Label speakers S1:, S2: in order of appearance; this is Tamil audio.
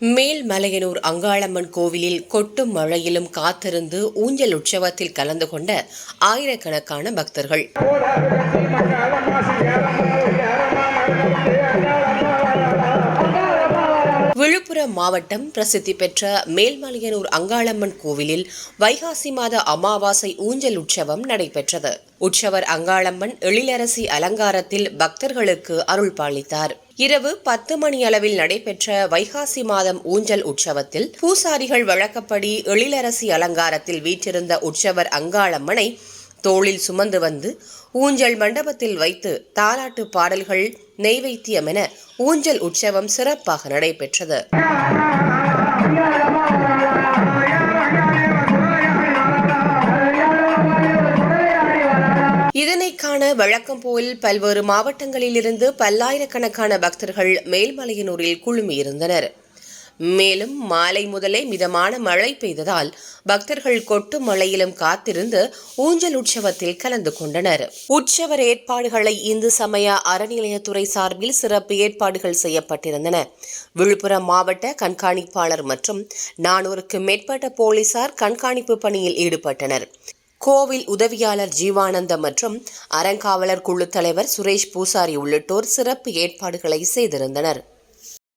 S1: மேல்மலையனூர் அங்காளம்மன் கோவிலில் கொட்டும் மழையிலும் காத்திருந்து ஊஞ்சல் உற்சவத்தில் கலந்து கொண்ட ஆயிரக்கணக்கான பக்தர்கள். விழுப்புரம் மாவட்டம் பிரசித்தி பெற்ற மேல்மலையனூர் அங்காளம்மன் கோவிலில் வைகாசி மாத அமாவாசை ஊஞ்சல் உற்சவம் நடைபெற்றது. உற்சவர் அங்காளம்மன் எழிலரசி அலங்காரத்தில் பக்தர்களுக்கு அருள் பாலித்தார். இரவு பத்து மணி அளவில் நடைபெற்ற வைகாசி மாதம் ஊஞ்சல் உற்சவத்தில் பூசாரிகள் வழக்கப்படி எழிலரசி அலங்காரத்தில் வீற்றிருந்த உற்சவர் அங்காளம்மனை தோளில் சுமந்து வந்து ஊஞ்சல் மண்டபத்தில் வைத்து தாலாட்டு பாடல்கள் நெய்வைத்தியம் என ஊஞ்சல் உற்சவம் சிறப்பாக நடைபெற்றது. இதனை காண வழக்கம் போல் பல்வேறு மாவட்டங்களிலிருந்து பல்லாயிரக்கணக்கான பக்தர்கள் மேல்மலையனூரில் குழுமியிருந்தனர். மேலும் மாலை முதலே மிதமான மழை பெய்ததால் பக்தர்கள் கொட்டு மழையிலும் காத்திருந்து ஊஞ்சல் உற்சவத்தில் கலந்து கொண்டனர். உற்சவர் ஏற்பாடுகளை இந்து சமய அறநிலையத்துறை சார்பில் சிறப்பு ஏற்பாடுகள் செய்யப்பட்டிருந்தன. விழுப்புரம் மாவட்ட கண்காணிப்பாளர் மற்றும் நானூறுக்கு மேற்பட்ட போலீசார் கண்காணிப்பு பணியில் ஈடுபட்டனர். கோவில் உதவியாளர் ஜீவானந்தம் மற்றும் அறங்காவலர் குழு தலைவர் சுரேஷ் பூசாரி உள்ளிட்டோர் சிறப்பு ஏற்பாடுகளை செய்திருந்தனர்.